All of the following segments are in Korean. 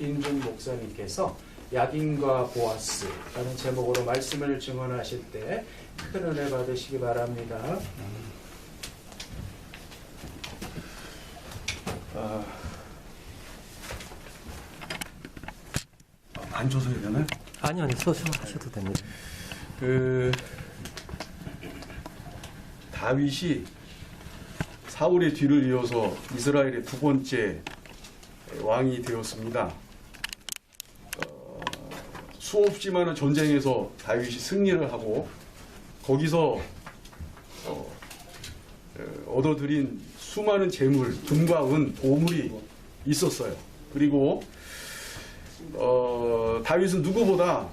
인중 목사님께서 약인과 보아스라는 제목으로 말씀을 증언하실 때 큰 은혜 받으시기 바랍니다. 아, 앉아서 해야 되나요? 아니요, 아니요. 서서 하셔도 됩니다. 그 다윗이 사울의 뒤를 이어서 이스라엘의 두 번째 왕이 되었습니다. 어, 수없이 많은 전쟁에서 다윗이 승리를 하고 거기서 어, 어, 얻어들인 수많은 재물, 금과 은, 보물이 있었어요. 그리고 어, 다윗은 누구보다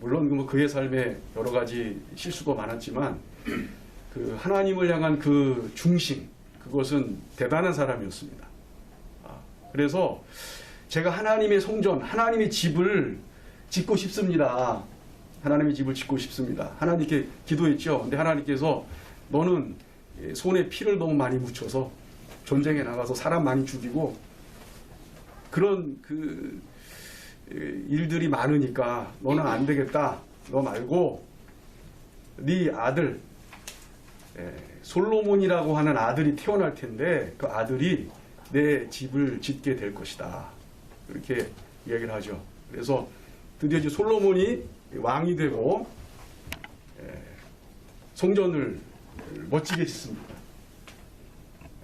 물론 뭐 그의 삶에 여러 가지 실수가 많았지만 그 하나님을 향한 그 중심 그것은 대단한 사람이었습니다. 아, 그래서 제가 하나님의 성전, 하나님의 집을 짓고 싶습니다. 하나님의 집을 짓고 싶습니다. 하나님께 기도했죠. 근데 하나님께서 너는 손에 피를 너무 많이 묻혀서 전쟁에 나가서 사람 많이 죽이고 그런 그 일들이 많으니까 너는 안 되겠다. 너 말고 네 아들 예, 솔로몬이라고 하는 아들이 태어날 텐데 그 아들이 내 집을 짓게 될 것이다. 이렇게 이야기를 하죠. 그래서 드디어 이제 솔로몬이 왕이 되고 예, 성전을 멋지게 짓습니다.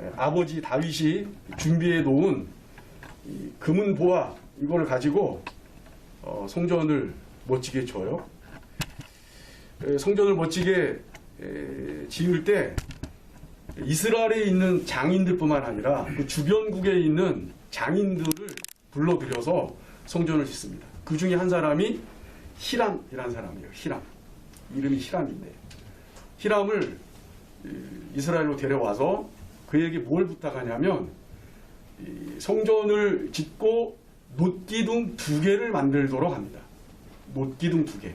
예, 아버지 다윗이 준비해 놓은 이 금은 보아 이걸 가지고 어, 성전을 멋지게 줘요. 에, 성전을 멋지게 에, 지을 때 이스라엘에 있는 장인들뿐만 아니라 그 주변국에 있는 장인들을 불러들여서 성전을 짓습니다. 그 중에 한 사람이 히람이라는 사람이에요. 히람. 이름이 히람인데 히람을 이, 이스라엘로 데려와서 그에게 뭘 부탁하냐면 이 성전을 짓고 못기둥 두 개를 만들도록 합니다. 못기둥 두 개.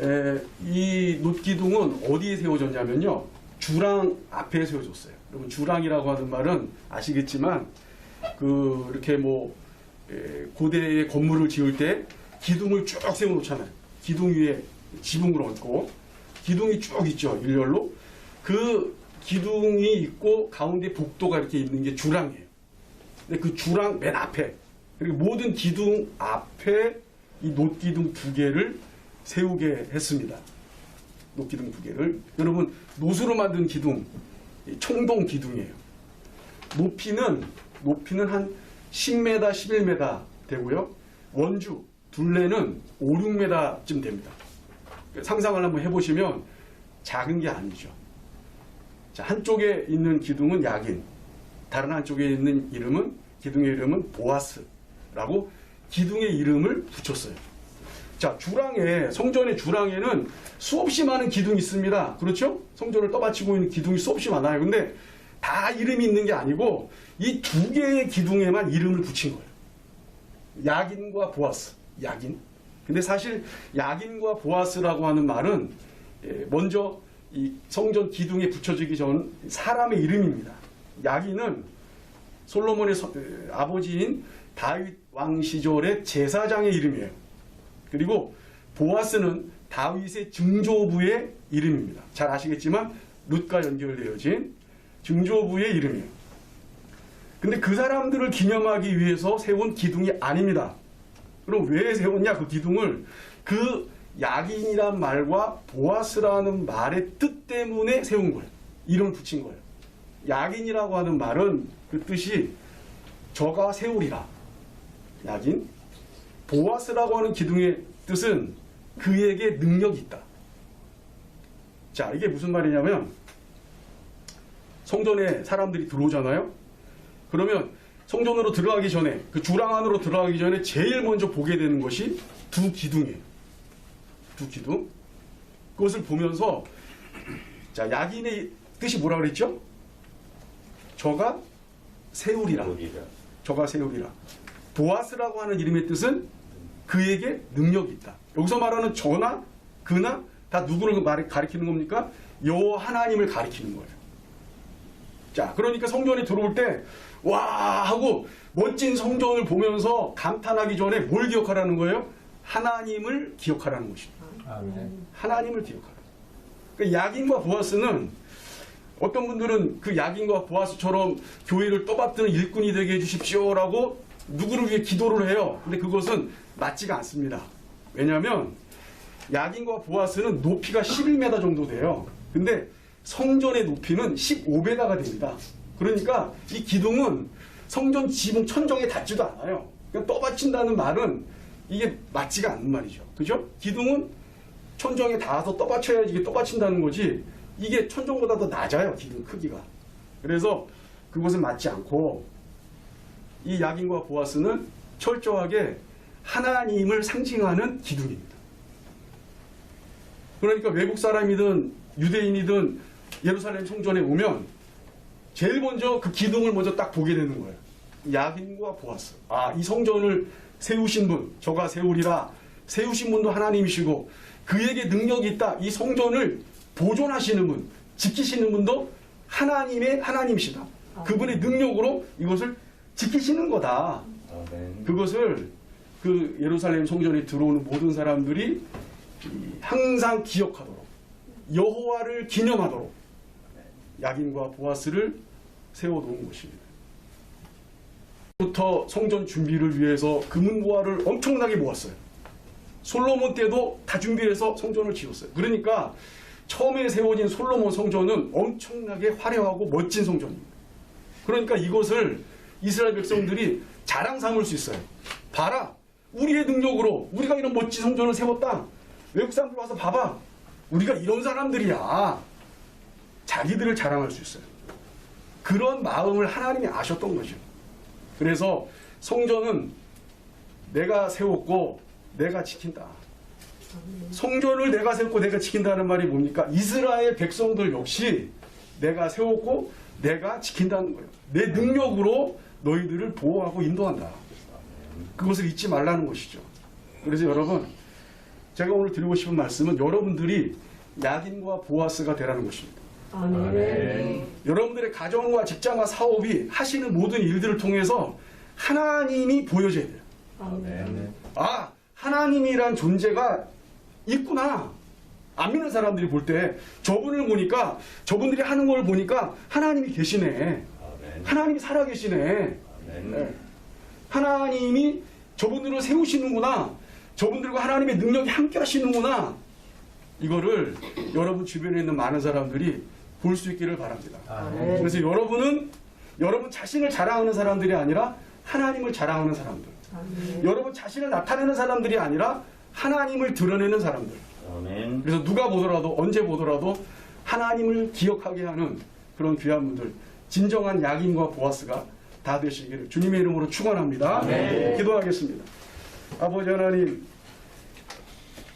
에, 이 못기둥은 어디에 세워졌냐면요. 주랑 앞에 세워졌어요. 여러분 주랑이라고 하는 말은 아시겠지만 그 이렇게 뭐 에, 고대의 건물을 지을 때 기둥을 쭉 세워놓잖아요. 기둥 위에 지붕을 얹고 기둥이 쭉 있죠 일렬로 그 기둥이 있고 가운데 복도가 이렇게 있는 게 주랑이에요. 근데 그 주랑 맨 앞에 그리고 모든 기둥 앞에 이 노기둥 두 개를 세우게 했습니다. 노기둥 두 개를 여러분 노수로 만든 기둥 이 총동 기둥이에요. 높이는 높이는 한 10m, 11m 되고요. 원주 둘레는 5, 6m쯤 됩니다. 상상을 한번 해보시면 작은 게 아니죠. 자, 한쪽에 있는 기둥은 야긴, 다른 한쪽에 있는 이름은 기둥의 이름은 보아스라고 기둥의 이름을 붙였어요. 자, 주랑에 성전의 주랑에는 수없이 많은 기둥이 있습니다. 그렇죠? 성전을 떠받치고 있는 기둥이 수없이 많아요. 근데 다 이름이 있는 게 아니고 이 두 개의 기둥에만 이름을 붙인 거예요. 야긴과 보아스. 야긴. 근데 사실 야긴과 보아스라고 하는 말은 예, 먼저 이 성전 기둥에 붙여지기 전 사람의 이름입니다. 야긴은 솔로몬의 아버지인 다윗 왕 시절의 제사장의 이름이에요. 그리고 보아스는 다윗의 증조부의 이름입니다. 잘 아시겠지만 룻과 연결되어진 증조부의 이름이에요. 근데 그 사람들을 기념하기 위해서 세운 기둥이 아닙니다. 그럼 왜 세웠냐 그 기둥을 그 야긴이란 말과 보아스라는 말의 뜻 때문에 세운 거예요. 이름을 붙인 거예요. 야긴이라고 하는 말은 그 뜻이 저가 세우리라. 야긴. 보아스라고 하는 기둥의 뜻은 그에게 능력이 있다. 자, 이게 무슨 말이냐면 성전에 사람들이 들어오잖아요. 그러면 성전으로 들어가기 전에 그 주랑 안으로 들어가기 전에 제일 먼저 보게 되는 것이 두 기둥이에요. 두 기둥. 그것을 보면서 자 야긴의 뜻이 뭐라 그랬죠? 저가 세우리라. 저가 세우리라. 보아스라고 하는 이름의 뜻은 그에게 능력이 있다. 여기서 말하는 저나 그나 다 누구를 말 가리키는 겁니까? 여호와 하나님을 가리키는 거예요. 자, 그러니까 성전에 들어올 때 와 하고 멋진 성전을 보면서 감탄하기 전에 뭘 기억하라는 거예요? 하나님을 기억하라는 것입니다. 하나님을 기억하라. 그 야긴과 보아스는 어떤 분들은 그 야긴과 보아스처럼 교회를 떠받드는 일꾼이 되게 해주십시오라고 누구를 위해 기도를 해요. 근데 그것은 맞지가 않습니다. 왜냐하면 야긴과 보아스는 높이가 11m 정도 돼요. 근데 성전의 높이는 15배가가 됩니다. 그러니까 이 기둥은 성전 지붕 천정에 닿지도 않아요. 그러니까 떠받친다는 말은 이게 맞지가 않는 말이죠. 그죠? 기둥은 천정에 닿아서 떠받쳐야지 이게 떠받친다는 거지 이게 천정보다 더 낮아요 기둥 크기가 그래서 그것은 맞지 않고 이 야긴과 보아스는 철저하게 하나님을 상징하는 기둥입니다 그러니까 외국 사람이든 유대인이든 예루살렘 성전에 오면 제일 먼저 그 기둥을 먼저 딱 보게 되는 거예요 야긴과 보아스 아 이 성전을 세우신 분 저가 세우리라 세우신 분도 하나님이시고 그에게 능력이 있다. 이 성전을 보존하시는 분, 지키시는 분도 하나님의 하나님이시다. 그분의 능력으로 이것을 지키시는 거다. 그것을 그 예루살렘 성전에 들어오는 모든 사람들이 이 항상 기억하도록 여호와를 기념하도록 야긴과 보아스를 세워놓은 것입니다. 부터 성전 준비를 위해서 금은보화를 엄청나게 모았어요. 솔로몬 때도 다 준비를 해서 성전을 지었어요. 그러니까 처음에 세워진 솔로몬 성전은 엄청나게 화려하고 멋진 성전입니다. 그러니까 이것을 이스라엘 백성들이 자랑 삼을 수 있어요. 봐라. 우리의 능력으로 우리가 이런 멋진 성전을 세웠다. 외국 사람들 와서 봐봐. 우리가 이런 사람들이야. 자기들을 자랑할 수 있어요. 그런 마음을 하나님이 아셨던 거죠. 그래서 성전은 내가 세웠고 내가 지킨다. 성전을 내가 세웠고 내가 지킨다는 말이 뭡니까? 이스라엘 백성들 역시 내가 세웠고 내가 지킨다는 거예요. 내 능력으로 너희들을 보호하고 인도한다. 그것을 잊지 말라는 것이죠. 그래서 여러분, 제가 오늘 드리고 싶은 말씀은 여러분들이 야긴과 보아스가 되라는 것입니다. 여러분들의 가정과 직장과 사업이 하시는 모든 일들을 통해서 하나님이 보여져야 돼요. 아, 하나님이란 존재가 있구나. 안 믿는 사람들이 볼 때 저분을 보니까 저분들이 하는 걸 보니까 하나님이 계시네. 하나님이 살아 계시네. 네. 하나님이 저분들을 세우시는구나. 저분들과 하나님의 능력이 함께 하시는구나. 이거를 여러분 주변에 있는 많은 사람들이 볼 수 있기를 바랍니다. 그래서 여러분은 여러분 자신을 자랑하는 사람들이 아니라 하나님을 자랑하는 사람들. 여러분 자신을 나타내는 사람들이 아니라 하나님을 드러내는 사람들. 아멘. 그래서 누가 보더라도 언제 보더라도 하나님을 기억하게 하는 그런 귀한 분들 진정한 야긴과 보아스가 다 되시기를 주님의 이름으로 축원합니다. 기도하겠습니다. 아버지 하나님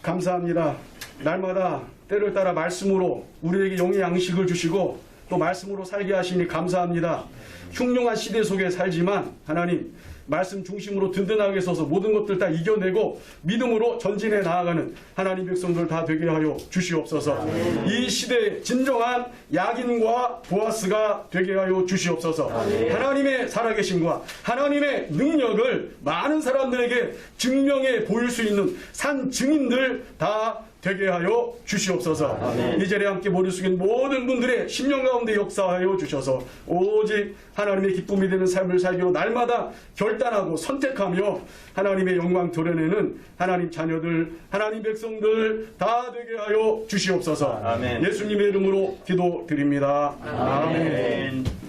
감사합니다. 날마다 때를 따라 말씀으로 우리에게 영의 양식을 주시고 또 말씀으로 살게 하시니 감사합니다. 흉흉한 시대 속에 살지만 하나님 말씀 중심으로 든든하게 서서 모든 것들 다 이겨내고 믿음으로 전진해 나아가는 하나님 백성들 다 되게 하여 주시옵소서. 이 시대의 진정한 야긴과 보아스가 되게 하여 주시옵소서. 하나님의 살아계심과 하나님의 능력을 많은 사람들에게 증명해 보일 수 있는 산 증인들 다 되게 하여 주시옵소서. 이 자리에 함께 머리 숙인 모든 분들의 심령 가운데 역사하여 주셔서 오직 하나님의 기쁨이 되는 삶을 살기로 날마다 결단하고 선택하며 하나님의 영광 드러내는 하나님 자녀들, 하나님 백성들 다 되게 하여 주시옵소서. 아멘. 예수님의 이름으로 기도드립니다. 아멘. 아멘.